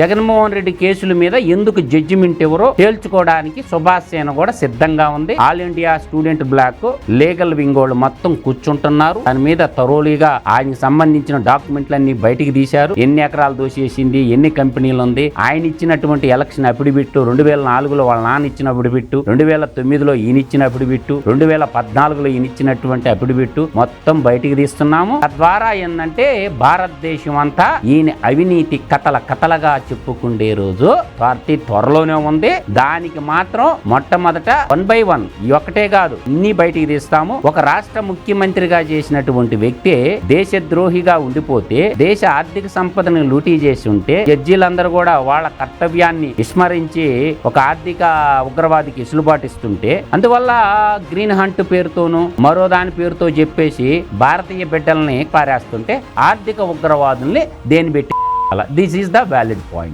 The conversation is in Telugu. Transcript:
జగన్మోహన్ రెడ్డి కేసుల మీద ఎందుకు జడ్జిమెంట్ ఎవరో తేల్చుకోవడానికి సుభాష్ సేన కూడా సిద్ధంగా ఉంది. All India student block legal wing వాళ్ళు మొత్తం కూర్చుంటున్నారు. దాని మీద తరోలీగా ఆయనకి సంబంధించిన డాక్యుమెంట్లన్నీ బయటికి తీశారు. ఎన్ని ఎకరాలు దోషేసింది ఎన్ని కంపెనీలు ఉంది ఆయన ఇచ్చినటువంటి ఎలక్షన్ అఫిడవిట్ రెండు వేల నాలుగులో వాళ్ళ నాన్న ఇచ్చిన అఫిడవిట్ రెండు వేల తొమ్మిదిలో ఈయన ఇచ్చిన అఫిడవిట్ రెండు వేల పద్నాలుగులో ఈయన ఇచ్చినటువంటి అఫిడవిట్ మొత్తం బయటికి తీస్తున్నాము. తద్వారా ఏంటంటే భారతదేశం అంతా ఈయన అవినీతి కథల కథలుగా చెప్పుకుండే రోజు పార్టీ త్వరలోనే ఉంది. దానికి మాత్రం మొట్టమొదట వన్ బై వన్ ఈ ఒక్కటే కాదు ఇన్ని బయటికి తీస్తాము. ఒక రాష్ట్ర ముఖ్యమంత్రిగా చేసినటువంటి వ్యక్తి దేశద్రోహిగా ఉండిపోతే దేశ ఆర్థిక సంపదను లూటీ చేసి ఉంటే జడ్జీలందరూ కూడా వాళ్ళ కర్తవ్యాన్ని విస్మరించి ఒక ఆర్థిక ఉగ్రవాదికి ఇసులుబాటు ఇస్తుంటే అందువల్ల గ్రీన్ హంట్ పేరుతోనూ మరో దాని పేరుతో చెప్పేసి భారతీయ బిడ్డల్ని పారేస్తుంటే ఆర్థిక ఉగ్రవాదుల్ని దేని పెట్టి This is the valid point.